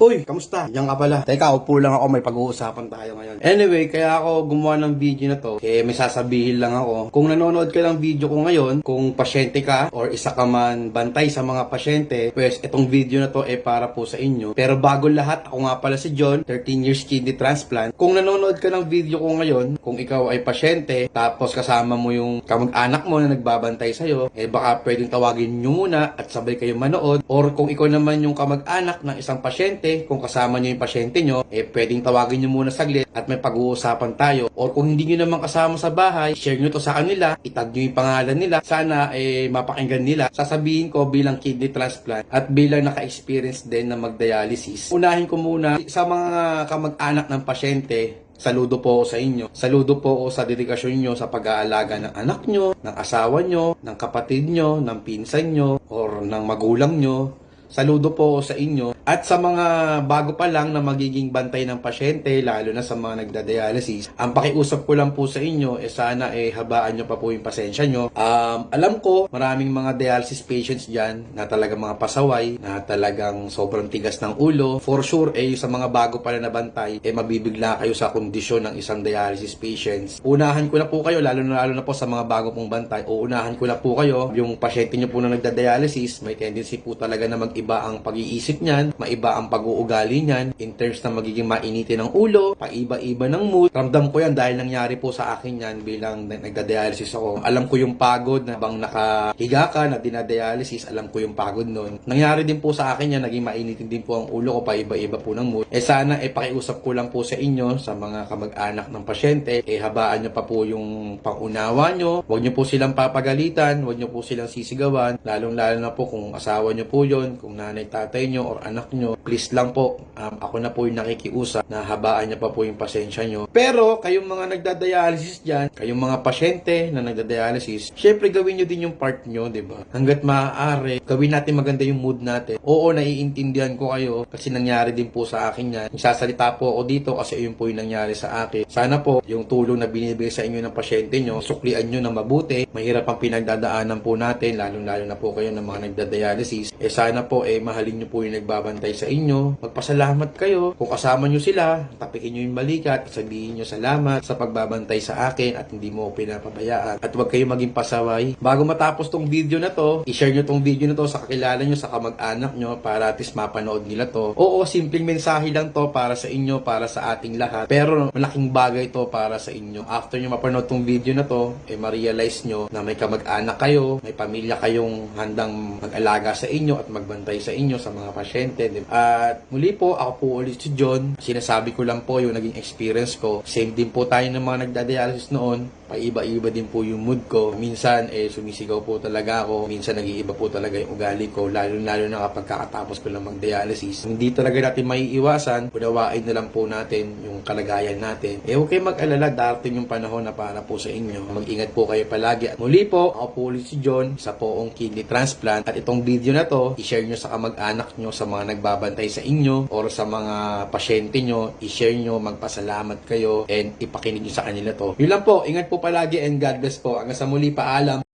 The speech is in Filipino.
Uy, kamusta? Yan ka pala. Teka, upo lang ako, may pag-uusapan tayo ngayon. Anyway, kaya ako gumawa ng video na to, eh may sasabihin lang ako. Kung nanonood ka ng video ko ngayon, kung pasyente ka or isa ka man bantay sa mga pasyente, pues itong video na to eh para po sa inyo. Pero bago lahat, ako nga pala si John, 13 years kidney transplant. Kung nanonood ka ng video ko ngayon, kung ikaw ay pasyente, tapos kasama mo yung kamag-anak mo na nagbabantay sa'yo, eh baka pwedeng tawagin nyo muna at sabay kayo manood. Or kung ikaw naman yung kamag-anak ng isang pasyente, kung kasama nyo yung pasyente nyo, eh pwedeng tawagin nyo muna saglit at may pag-uusapan tayo. Or kung hindi nyo naman kasama sa bahay, share nyo to sa kanila, itag nyo yung pangalan nila, sana eh mapakinggan nila. Sasabihin ko bilang kidney transplant at bilang naka-experience din na mag-dialysis. Unahin ko muna sa mga kamag-anak ng pasyente, Saludo po sa inyo. Saludo po sa dedikasyon nyo sa pag-aalaga ng anak nyo, ng asawa nyo, ng kapatid nyo, ng pinsan nyo, or ng magulang nyo. Saludo po sa inyo. At sa mga bago pa lang na magiging bantay ng pasyente, lalo na sa mga nagda-dialysis, ang pakiusap ko lang po sa inyo, eh sana eh habaan nyo pa po yung pasensya nyo. Um, alam ko, maraming mga dialysis patients dyan na talagang mga pasaway, na talagang sobrang tigas ng ulo. For sure, eh sa mga bago pa lang na bantay, eh mabibigla kayo sa kondisyon ng isang dialysis patients. Unahan ko na po kayo, lalo na lalo na po sa mga bago pong bantay, o unahan ko na po kayo, yung pasyente nyo po na nagda-dialysis, may tendency po talaga na mag-iba ang pag-iisip niyan, maiba ang pag-uugali niyan, in terms na magiging mainitin ng ulo, paiba-iba ng mood. Ramdam ko yan dahil nangyari po sa akin yan bilang nag- nagda-dialysis ako. Alam ko yung pagod na bang nakahiga ka na dinadialysis, alam ko yung pagod nun. Nangyari din po sa akin yan, naging mainitin din po ang ulo ko, paiba-iba po ng mood. Eh sana, eh pakiusap ko lang po sa inyo, sa mga kamag-anak ng pasyente, eh habaan nyo pa po yung pangunawa nyo, huwag nyo po silang papagalitan, huwag nyo po silang sisigawan, lalong-lalo na po kung asawa nyo po yon kung nanay, tatay nyo, or anak nyo, please lang po, um, ako na po yung nakikiusap na habaan nyo pa po yung pasensya nyo. Pero, kayong mga nagda-dialysis dyan, kayong mga pasyente na nagda-dialysis, syempre gawin nyo din yung part nyo, di ba? Hanggat maaari, gawin natin maganda yung mood natin. Oo, naiintindihan ko kayo kasi nangyari din po sa akin yan. Nagsasalita po ako dito kasi yun po yung nangyari sa akin. Sana po, yung tulong na binibigay sa inyo ng pasyente nyo, suklian nyo na mabuti. Mahirap ang pinagdadaanan po natin, lalong-lalo na po kayo ng mga nagda-dialysis. Eh sana po, eh mahalin nyo po yung nagbabantay sa inyo. Magpasalamat kayo. Kung kasama nyo sila, tapikin nyo yung balikat, sabihin nyo salamat sa pagbabantay sa akin at hindi mo pinapabayaan. At huwag kayo maging pasaway. Bago matapos tong video na to, i-share nyo tong video na to sa kakilala nyo, sa kamag-anak nyo para at least mapanood nila to. Oo, simpleng mensahe lang to para sa inyo, para sa ating lahat. Pero malaking bagay to para sa inyo. After nyo mapanood tong video na to, eh ma-realize nyo na may kamag-anak kayo, may pamilya kayong handang mag-alaga sa inyo at magbantay sa inyo sa mga pasyente. di ba? At muli po, ako po ulit si John. Sinasabi ko lang po yung naging experience ko. Same din po tayo ng mga nagda-dialysis noon. Paiba-iba din po yung mood ko. Minsan, eh, sumisigaw po talaga ako. Minsan, nag-iiba po talaga yung ugali ko. Lalo-lalo na kapag kakatapos ko lang mag-dialysis. Hindi talaga natin maiiwasan. Unawain na lang po natin yung kalagayan natin. Eh, kayo mag-alala. Darating yung panahon na para po sa inyo. Mag-ingat po kayo palagi. At muli po, ako po ulit si John sa poong kidney transplant. At itong video na to, i-share nyo sa kamag-anak nyo, sa mga nagbabantay sa inyo, or sa mga pasyente nyo, i-share nyo, magpasalamat kayo, and ipakinig nyo sa kanila to. Yun lang po, ingat po palagi and God bless po. Hanggang sa muli, paalam.